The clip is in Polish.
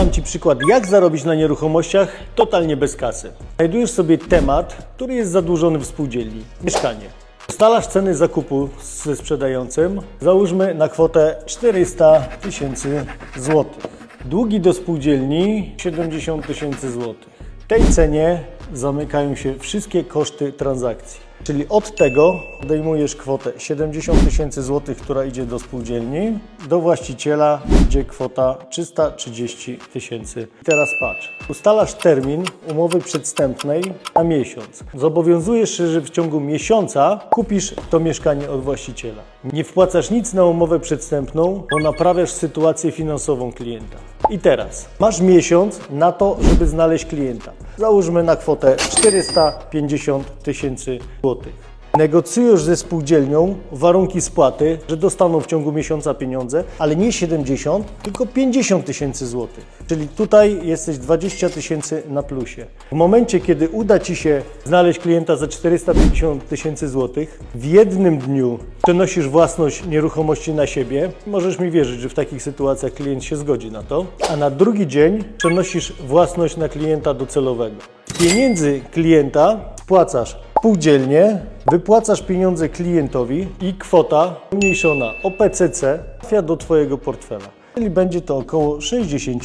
Podam Ci przykład, jak zarobić na nieruchomościach totalnie bez kasy. Znajdujesz sobie temat, który jest zadłużony w spółdzielni. Mieszkanie. Ustalasz ceny zakupu ze sprzedającym, załóżmy na kwotę 400 tysięcy złotych. Długi do spółdzielni 70 tysięcy złotych. W tej cenie zamykają się wszystkie koszty transakcji. Czyli od tego odejmujesz kwotę 70 tysięcy złotych, która idzie do spółdzielni, do właściciela idzie kwota 330 tysięcy. Teraz patrz, ustalasz termin umowy przedstępnej na miesiąc. Zobowiązujesz się, że w ciągu miesiąca kupisz to mieszkanie od właściciela. Nie wpłacasz nic na umowę przedstępną, bo naprawiasz sytuację finansową klienta. I teraz masz miesiąc na to, żeby znaleźć klienta. Załóżmy na kwotę 450 tysięcy złotych. Negocjujesz ze spółdzielnią warunki spłaty, że dostaną w ciągu miesiąca pieniądze, ale nie 70, tylko 50 tysięcy złotych. Czyli tutaj jesteś 20 tysięcy na plusie. W momencie, kiedy uda Ci się znaleźć klienta za 450 tysięcy złotych, w jednym dniu przenosisz własność nieruchomości na siebie, możesz mi wierzyć, że w takich sytuacjach klient się zgodzi na to, a na drugi dzień przenosisz własność na klienta docelowego. Pieniędzy klienta spłacasz spółdzielnie, wypłacasz pieniądze klientowi i kwota umniejszona o PCC trafia do Twojego portfela. Czyli będzie to około 60